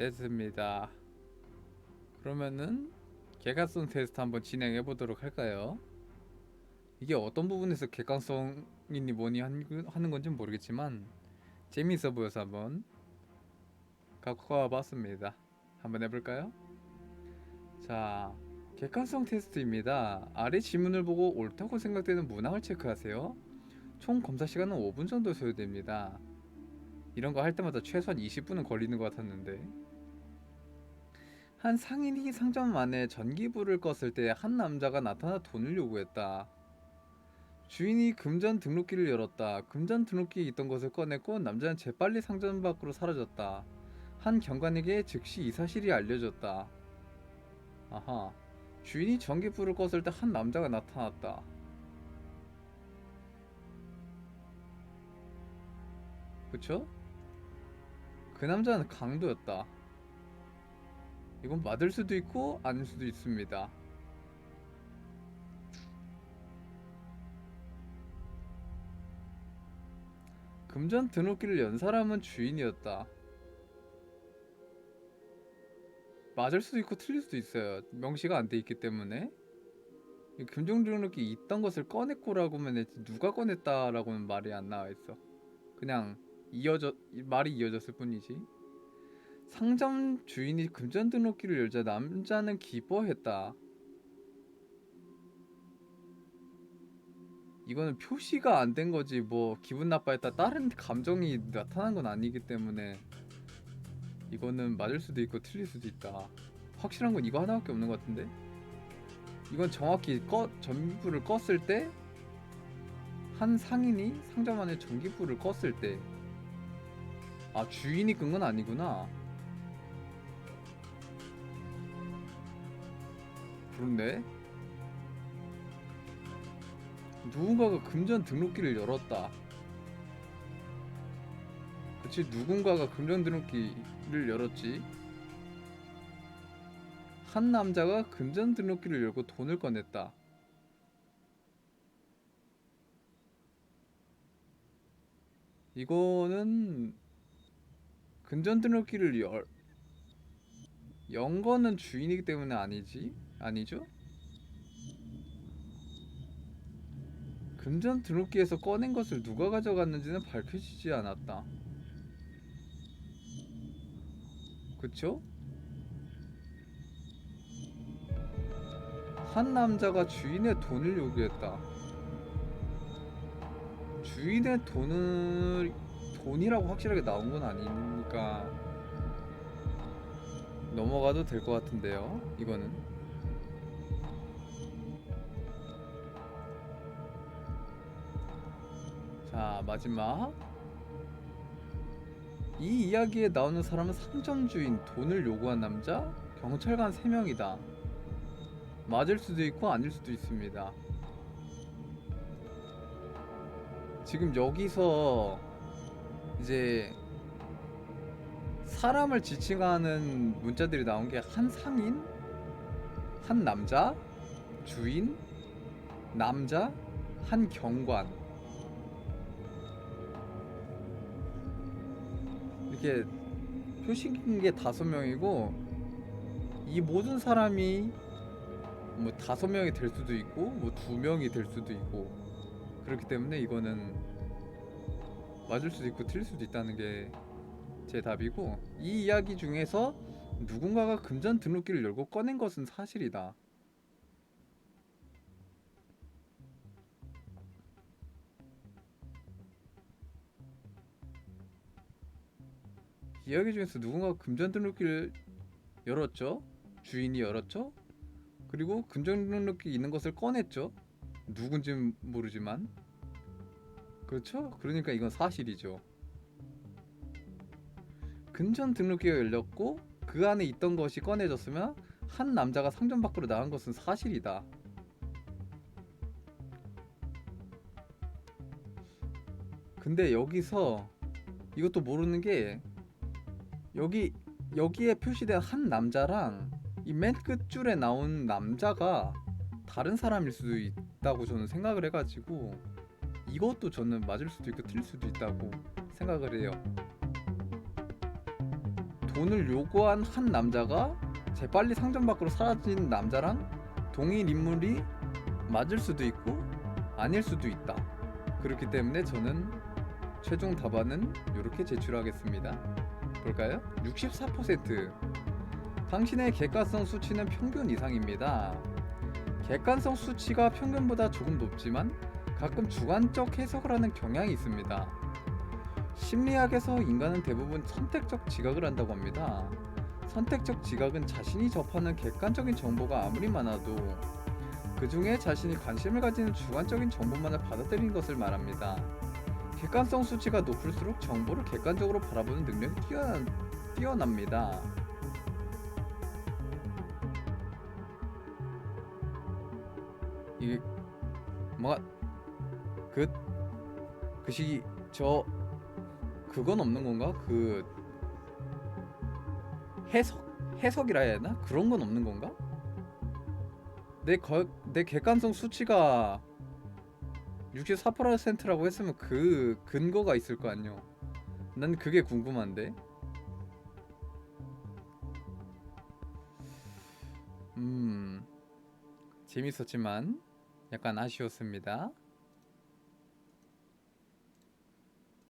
됐습니다. 그러면은 객관성 테스트 한번 진행해 보도록 할까요? 이게 어떤 부분에서 객관성이니 뭐니 한- 하는 건지 모르겠지만 재미있어 보여서 한번 갖고 와봤습니다. 한번 해볼까요? 자, 객관성 테스트입니다. 아래 지문을 보고 옳다고 생각되는 문항을 체크하세요. 총 검사 시간은 5분 정도 소요됩니다. 이런 거 할 때마다 최소한 20분은 걸리는 것 같았는데 한 상인이 상점 안에 전기불을 껐을 때 한 남자가 나타나 돈을 요구했다. 주인이 금전 등록기를 열었다. 금전 등록기에 있던 것을 꺼냈고 남자는 재빨리 상점 밖으로 사라졌다. 한 경관에게 즉시 이 사실이 알려졌다. 아하. 주인이 전기불을 껐을 때 한 남자가 나타났다. 그쵸? 그 남자는 강도였다. 이건 맞을 수도 있고 아닐 수도 있습니다. 금전 등록기를 연 사람은 주인이었다. 맞을 수도 있고 틀릴 수도 있어요. 명시가 안 돼 있기 때문에. 이 금전 등록기 있던 것을 꺼냈고라고 하면 했지 누가 꺼냈다라고는 말이 안 나와 있어. 그냥 이어져 이- 말이 이어졌을 뿐이지. 상점 주인이 금전 등록기를 열자 남자는 기뻐했다. 이거는 표시가 안 된 거지 뭐 기분 나빠했다 다른 감정이 나타난 건 아니기 때문에 이거는 맞을 수도 있고 틀릴 수도 있다. 확실한 건 이거 하나밖에 없는 것 같은데. 이건 정확히 꺼 전기불을 껐을 때 한 상인이 상점 안에 전기불을 껐을 때 아 주인이 끈 건 아니구나. 그렇네. 누군가가 금전 등록기를 열었다. 그치 누군가가 금전 등록기를 열었지. 한 남자가 금전 등록기를 열고 돈을 꺼냈다. 이거는 금전 등록기를 열, 연 거는 주인이기 때문에 아니지? 아니죠? 금전 등록기에서 꺼낸 것을 누가 가져갔는지는 밝혀지지 않았다. 그쵸? 한 남자가 주인의 돈을 요구했다. 주인의 돈을 돈이라고 확실하게 나온 건 아니니까 넘어가도 될 것 같은데요. 이거는 자 마지막 이 이야기에 나오는 사람은 상점 주인 돈을 요구한 남자 경찰관 3명이다. 맞을 수도 있고 아닐 수도 있습니다. 지금 여기서 이제 사람을 지칭하는 문자들이 나온 게 한 상인, 한 남자, 주인, 남자, 한 경관 이렇게 표시인 게 다섯 명이고 이 모든 사람이 뭐 다섯 명이 될 수도 있고 뭐 두 명이 될 수도 있고 그렇기 때문에 이거는 맞을 수도 있고 틀릴 수도 있다는 게 제 답이고 이 이야기 중에서 누군가가 금전 등록기를 열고 꺼낸 것은 사실이다. 이야기 중에서 누군가가 금전 등록기를 열었죠. 주인이 열었죠. 그리고 금전 등록기 있는 것을 꺼냈죠. 누군지는 모르지만 그렇죠? 그러니까 이건 사실이죠. 금전 등록기가 열렸고 그 안에 있던 것이 꺼내졌으면 한 남자가 상점 밖으로 나간 것은 사실이다. 근데 여기서 이것도 모르는 게 여기 여기에 표시된 한 남자랑 이 맨 끝줄에 나온 남자가 다른 사람일 수도 있다고 저는 생각을 해가지고 이것도 저는 맞을 수도 있고 틀릴 수도 있다고 생각을 해요. 돈을 요구한 한 남자가 재빨리 상점 밖으로 사라진 남자랑 동일 인물이 맞을 수도 있고 아닐 수도 있다. 그렇기 때문에 저는 최종 답안은 이렇게 제출하겠습니다. 볼까요? 64% 당신의 객관성 수치는 평균 이상입니다. 객관성 수치가 평균보다 조금 높지만 가끔 주관적 해석을 하는 경향이 있습니다. 심리학에서 인간은 대부분 선택적 지각을 한다고 합니다. 선택적 지각은 자신이 접하는 객관적인 정보가 아무리 많아도 그 중에 자신이 관심을 가지는 주관적인 정보만을 받아들이는 것을 말합니다. 객관성 수치가 높을수록 정보를 객관적으로 바라보는 능력이 뛰어난, 뛰어납니다. 이게 뭐가 그 그시 저 그건 없는 건가? 그 해석 해석이라 해야 하나? 그런 건 없는 건가? 내, 거, 내 객관성 수치가 64%라고 했으면 그 근거가 있을 거 아니요. 난 그게 궁금한데. 음. 재밌었지만 약간 아쉬웠습니다.